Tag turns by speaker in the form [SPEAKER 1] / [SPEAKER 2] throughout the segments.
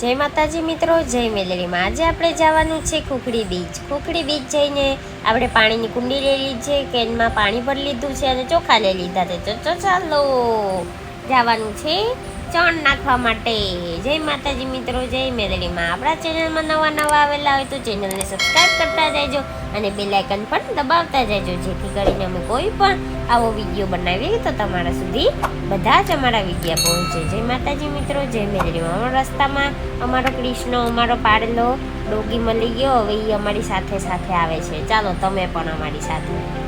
[SPEAKER 1] જય માતાજી મિત્રો, જય મેલડીમાં આજે આપણે જવાનું છે ખોખડી બીચ. ખોખડી બીચ જઈને આપણે પાણીની કુંડી લઈ લીધી છે, કેનમાં પાણી ભરી લીધું છે અને ચોખા લઈ લીધા છે. ચો ચાલો, જવાનું છે ચણ નાખવા માટે. જય માતાજી મિત્રો, જય મેલડીમાં આપણા ચેનલમાં નવા નવા આવેલા હોય તો ચેનલને સબસ્ક્રાઈબ કરતા જજો અને બેલ આઇકન પણ દબાવતા જજો જેથી કરીને અમે કોઈ પણ આવો વીડિયો બનાવીએ તો તમારા સુધી બધા જ અમારા વિડીયા પહોંચે. જય માતાજી મિત્રો, જય મેદરી અમારા રસ્તામાં. અમારો કૃષ્ણ, અમારો પાડલો, ડોગી મળી ગયો, હવે એ અમારી સાથે સાથે આવે છે. ચાલો, તમે પણ અમારી સાથે.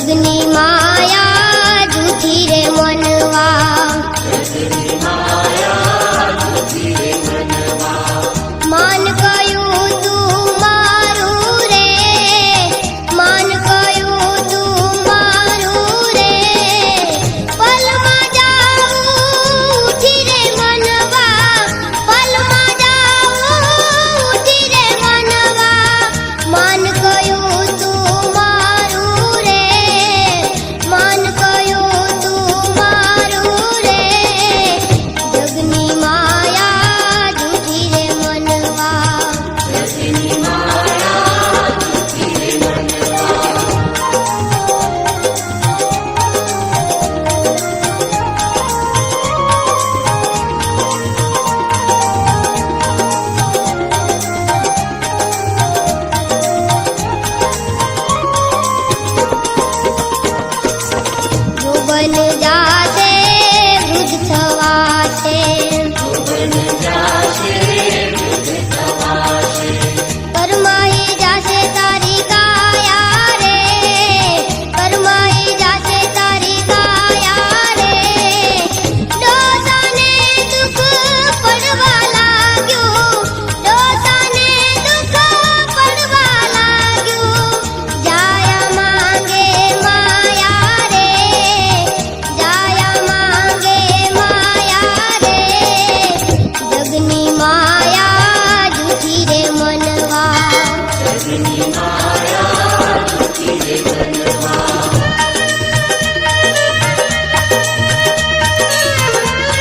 [SPEAKER 2] Gazni Ma. જો બન बनवा